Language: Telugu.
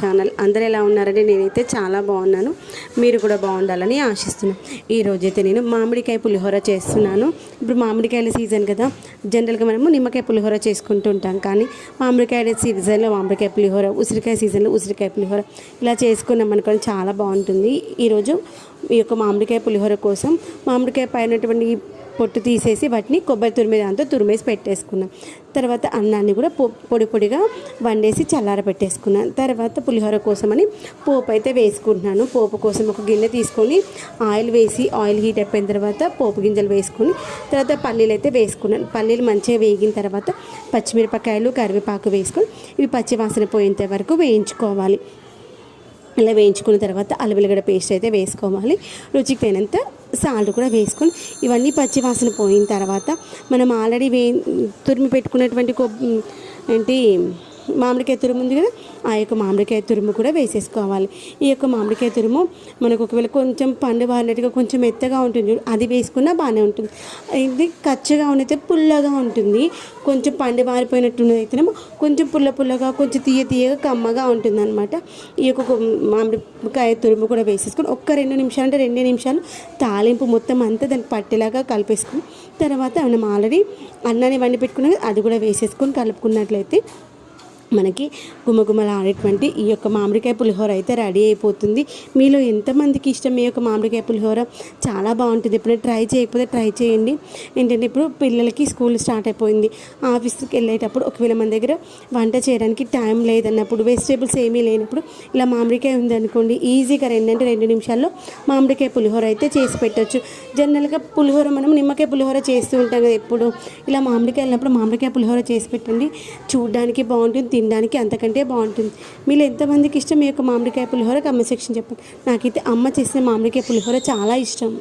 ఛానల్. అందరు ఎలా ఉన్నారంటే నేనైతే చాలా బాగున్నాను. మీరు కూడా బాగుండాలని ఆశిస్తున్నాను ఈరోజైతే నేను మామిడికాయ పులిహోర చేస్తున్నాను. ఇప్పుడు మామిడికాయల సీజన్ కదా. జనరల్గా మనము నిమ్మకాయ పులిహోర చేసుకుంటూ ఉంటాం. కానీ మామిడికాయ సీజన్లో మామిడికాయ పులిహోర ఉసిరికాయ సీజన్లో ఉసిరికాయ పులిహోర ఇలా చేసుకున్నాం అనుకోని చాలా బాగుంటుంది. ఈరోజు ఈ యొక్క మామిడికాయ పులిహోర కోసం మామిడికాయ పైనటువంటి పొట్టు తీసేసి వాటిని కొబ్బరి తురిమే దాంతో తురిమేసి పెట్టేసుకున్నాం. తర్వాత అన్నాన్ని కూడా పొ పొడి పొడిగా వండేసి చల్లార పెట్టేసుకున్నాను తర్వాత పులిహోర కోసమని పోపు అయితే వేసుకుంటున్నాను. పోపు కోసం ఒక గిన్నె తీసుకొని ఆయిల్ వేసి ఆయిల్ హీట్ అయిపోయిన తర్వాత పోపు గింజలు వేసుకొని తర్వాత పల్లీలు అయితే వేసుకున్నాను. పల్లీలు మంచిగా వేగిన తర్వాత పచ్చిమిరపకాయలు కరివేపాకు వేసుకొని ఇవి పచ్చివాసన పోయేంత వరకు వేయించుకోవాలి. ఇలా వేయించుకున్న తర్వాత అల్లవెల్లిగడ్డ పేస్ట్ అయితే వేసుకోవాలి. రుచికి తగినంత సాల్ట్ కూడా వేసుకొని ఇవన్నీ పచ్చి వాసన పోయిన తర్వాత మనం ఆల్రెడీ వే తురిమి పెట్టుకున్నటువంటి కొబ్ ఏంటి మామిడికాయ తురుము ఉంది కదా ఆ యొక్క మామిడికాయ తురుము కూడా వేసేసుకోవాలి. ఈ యొక్క మామిడికాయ తురుము మనకు ఒకవేళ కొంచెం పండు వారినట్టుగా కొంచెం మెత్తగా ఉంటుంది అది వేసుకున్నా బాగానే ఉంటుంది. ఇది కచ్చగా ఉన్నైతే పుల్లగా ఉంటుంది. కొంచెం పండు వారిపోయినట్టున్నది అయితేనేమో కొంచెం పుల్ల పుల్లగా కొంచెం తీయ తీయగా కమ్మగా ఉంటుంది అనమాట ఈ యొక్క మామిడికాయ తురుము కూడా వేసేసుకొని ఒక్క రెండు నిమిషాలు అంటే రెండే నిమిషాలు తాలింపు మొత్తం అంతా దాన్ని పట్టేలాగా కలిపేసుకుని తర్వాత మనం ఆల్రెడీ అన్నాన్ని వండి పెట్టుకున్నాం అది కూడా వేసేసుకొని కలుపుకున్నట్లయితే మనకి గుమగుమలాడేటువంటి ఈ యొక్క మామిడికాయ పులిహోర అయితే రెడీ అయిపోతుంది. మీలో ఎంతమందికి ఇష్టం ఈ యొక్క మామిడికాయ పులిహోర? చాలా బాగుంటుంది. ఇప్పుడు ట్రై చేయకపోతే ట్రై చేయండి. ఏంటంటే ఇప్పుడు పిల్లలకి స్కూల్ స్టార్ట్ అయిపోయింది. ఆఫీస్కి వెళ్ళేటప్పుడు ఒకవేళ మన దగ్గర వంట చేయడానికి టైం లేదన్నప్పుడు వెజిటేబుల్స్ ఏమీ లేనప్పుడు ఇలా మామిడికాయ ఉందనుకోండి ఈజీగా రెండంటే రెండు నిమిషాల్లో మామిడికాయ పులిహోర అయితే చేసి పెట్టచ్చు. జనరల్గా పులిహోర మనం నిమ్మకాయ పులిహోర చేస్తూ ఉంటాం కదా ఎప్పుడు. ఇలా మామిడికాయ వెళ్ళినప్పుడు మామిడికాయ పులిహోర చేసి పెట్టండి. చూడడానికి బాగుంటుంది తినడానికి అంతకంటే బాగుంటుంది. మీరు ఎంతమందికి ఇష్టం మీ యొక్క మామిడికాయ పులిహోర? కమెంట్ సెక్షన్ చెప్పండి. నాకైతే అమ్మ చేసిన మామిడికాయ పులిహోర చాలా ఇష్టం.